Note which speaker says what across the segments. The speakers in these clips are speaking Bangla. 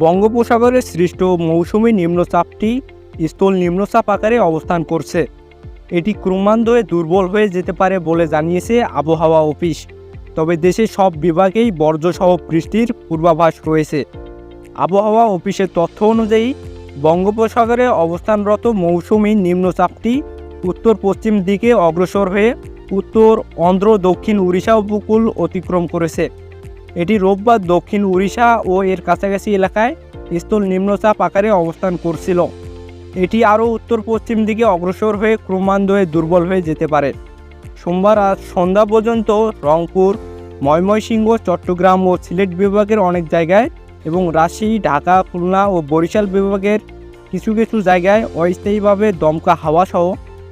Speaker 1: বঙ্গোপসাগরে সৃষ্ট মৌসুমি নিম্নচাপটি স্থল নিম্নচাপ আকারে অবস্থান করছে। এটি ক্রমান্বয়ে দুর্বল হয়ে যেতে পারে বলে জানিয়েছে আবহাওয়া অফিস। তবে দেশের সব বিভাগেই বর্জ্যসহ বৃষ্টির পূর্বাভাস রয়েছে। আবহাওয়া অফিসের তথ্য অনুযায়ী, বঙ্গোপসাগরে অবস্থানরত মৌসুমি নিম্নচাপটি উত্তর পশ্চিম দিকে অগ্রসর হয়ে উত্তর, অন্ধ্র, দক্ষিণ উড়িষ্যা উপকূল অতিক্রম করেছে। এটি রোববার দক্ষিণ উড়িষ্যা ও এর কাছাকাছি এলাকায় স্থল নিম্নচাপ আকারে অবস্থান করছিল। এটি আরও উত্তর পশ্চিম দিকে অগ্রসর হয়ে ক্রমান্বয়ে দুর্বল হয়ে যেতে পারে। সোমবার আজ সন্ধ্যা পর্যন্ত রংপুর, ময়মনসিংহ, চট্টগ্রাম ও সিলেট বিভাগের অনেক জায়গায় এবং রাজশাহী, ঢাকা, খুলনা ও বরিশাল বিভাগের কিছু কিছু জায়গায় অস্থায়ীভাবে দমকা হাওয়া সহ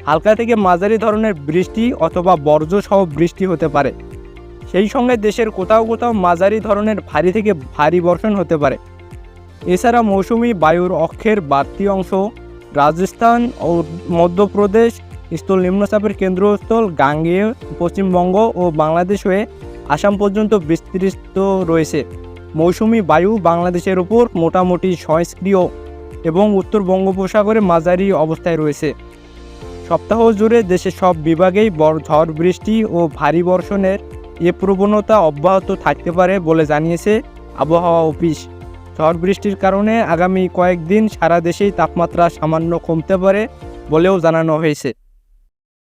Speaker 1: হালকা থেকে মাঝারি ধরনের বৃষ্টি অথবা বর্জ্য সহ বৃষ্টি হতে পারে। সেই সঙ্গে দেশের কোথাও কোথাও মাঝারি ধরনের ভারী থেকে ভারী বর্ষণ হতে পারে। এছাড়া মৌসুমি বায়ুর অক্ষের বাড়তি অংশ রাজস্থান ও মধ্যপ্রদেশ স্থল নিম্নচাপের কেন্দ্রস্থল গাঙ্গেয়, পশ্চিমবঙ্গ ও বাংলাদেশ হয়ে আসাম পর্যন্ত বিস্তৃত রয়েছে। মৌসুমি বায়ু বাংলাদেশের ওপর মোটামুটি সক্রিয় এবং উত্তর বঙ্গোপসাগরে মাঝারি অবস্থায় রয়েছে। সপ্তাহ জুড়ে দেশের সব বিভাগেই ঝড় বৃষ্টি ও ভারী বর্ষণের এ প্রবণতা অব্যাহত থাকতে পারে বলে জানিয়েছে আবহাওয়া অফিস। ঝড় বৃষ্টির কারণে আগামী কয়েকদিন সারা দেশেই তাপমাত্রা সামান্য কমতে পারে বলেও জানানো হয়েছে।